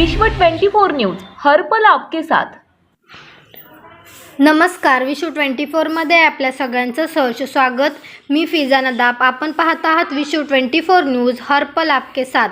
विश्व 24 न्यूज हर पल आपके साथ. नमस्कार विशू ट्वेंटी फोरमध्ये आपल्या सगळ्यांचं सहर्ष स्वागत. मी फिजा नदाब आपण पाहत आहात विशू ट्वेंटी फोर न्यूज हरपल आपके साथ.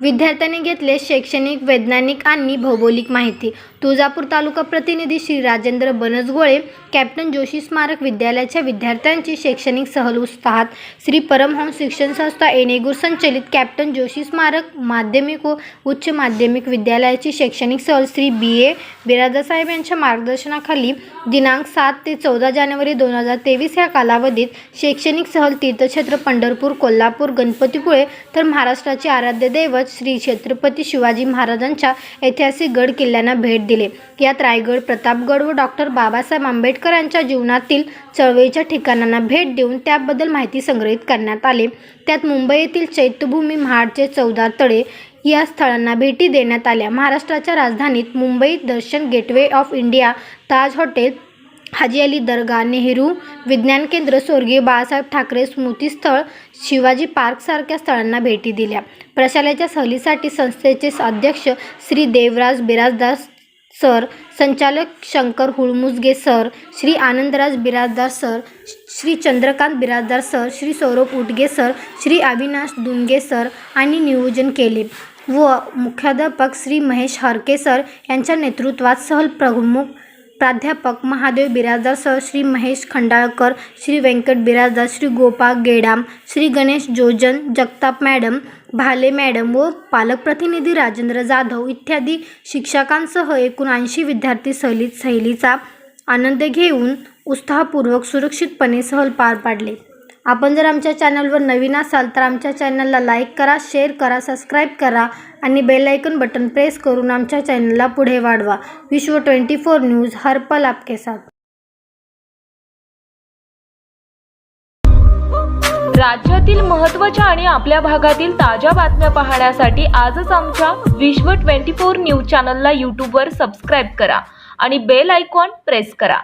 विद्यार्थ्यांनी घेतले शैक्षणिक वैज्ञानिक आणि भौगोलिक माहिती. तुळजापूर तालुका प्रतिनिधी श्री राजेंद्र बनसगोळे कॅप्टन जोशी स्मारक विद्यालयाच्या विद्यार्थ्यांची शैक्षणिक सहल उत्साहात. श्री परमहंस शिक्षण संस्था एनेगूर संचलित कॅप्टन जोशी स्मारक माध्यमिक व उच्च माध्यमिक विद्यालयाची शैक्षणिक सहल श्री बी. ए. बिरादासाहेब यांच्या मार्गदर्शनाखाली दिनांक सात ते चौदा जानेवारी दोन हजार तेवीस या कालावधीत शैक्षणिक सहल तीर्थक्षेत्र पंढरपूर कोल्हापूर गणपतीपुळे तर महाराष्ट्राचे आराध्य दैवत श्री छत्रपती शिवाजी महाराजांच्या ऐतिहासिक गड किल्ल्यांना भेट दिले. यात रायगड प्रतापगड व डॉक्टर बाबासाहेब आंबेडकर यांच्या जीवनातील चळवळीच्या ठिकाणांना भेट देऊन त्याबद्दल माहिती संग्रहित करण्यात आले. त्यात मुंबई येथील चैत्यभूमी महाडचे चौदार तळे या स्थळांना भेटी देण्यात आल्या. महाराष्ट्राच्या राजधानीत मुंबईत दर्शन Gateway of India Taj hotel Haji Ali Dargah Nehru विज्ञान केंद्र स्वर्गीय बाळासाहेब ठाकरे स्मृतीस्थळ शिवाजी पार्कसारख्या स्थळांना भेटी दिल्या. प्रशालेच्या सहलीसाठी संस्थेचे अध्यक्ष श्री देवराज बिराजदार सर संचालक Shankar Hulmujge sir Shri Anandraj Birajdar sir Shri Chandrakant Birajdar sir Shri Saurabh Utge sir Shri Avinash Dunge sir आणि नियोजन केले. व मुख्याध्यापक श्री महेश हरके सर यांच्या नेतृत्वात सहल प्रमुख प्राध्यापक Mahadev Birajdar sir Shri Mahesh Khandalkar Shri Vyankat Birajdar Shri Gopal Gedam Shri Ganesh Jojan Jagtap madam Bhale madam व पालकप्रतिनिधी राजेंद्र जाधव इत्यादी शिक्षकांसह एकूण ऐंशी विद्यार्थी सहलीत सहलीचा आनंद घेऊन उत्साहपूर्वक सुरक्षितपणे सहल पार पाडले. आपण जर आमच्या चॅनलवर नवीन असाल तर आमच्या चॅनलला लाईक करा शेअर करा सबस्क्राईब करा आणि बेलायकन बटन प्रेस करून आमच्या चॅनलला पुढे वाढवा. विश्व ट्वेंटी फोर न्यूज हरपल आपके साथ. राज्यातील महत्त्वाच्या आणि आपल्या भागातील ताज्या बातम्या पाहण्यासाठी आजच आमच्या विश्व 24 न्यूज चॅनलला यूट्यूबवर सबस्क्राईब करा आणि बेल आयकॉन प्रेस करा.